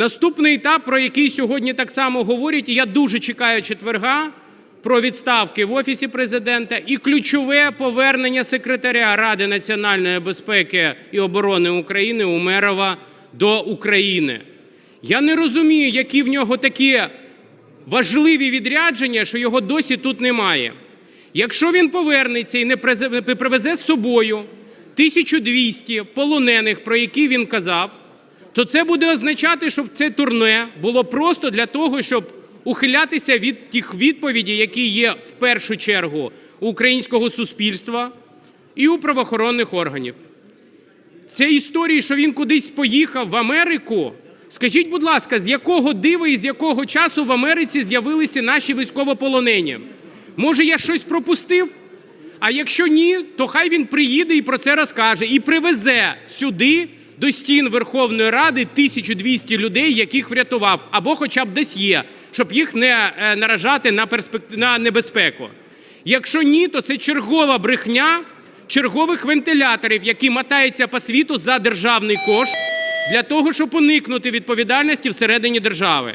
Наступний етап, про який сьогодні так само говорять, і я дуже чекаю четверга, про відставки в Офісі президента і ключове повернення секретаря Ради національної безпеки і оборони України Умерова до України. Я не розумію, які в нього такі важливі відрядження, що його досі тут немає. Якщо він повернеться і не привезе з собою 1200 полонених, про які він казав, то це буде означати, щоб це турне було просто для того, щоб ухилятися від тих відповідей, які є в першу чергу у українського суспільства і у правоохоронних органів. Це історії, що він кудись поїхав в Америку. Скажіть, будь ласка, з якого дива і з якого часу в Америці з'явилися наші військовополонені? Може, я щось пропустив? А якщо ні, то хай він приїде і про це розкаже, і привезе сюди до стін Верховної Ради 1200 людей, яких врятував, або хоча б десь є, щоб їх не е, наражати на, перспек... на небезпеку. Якщо ні, то це чергова брехня чергових вентиляторів, які мотаються по світу за державний кошт для того, щоб уникнути відповідальності всередині держави.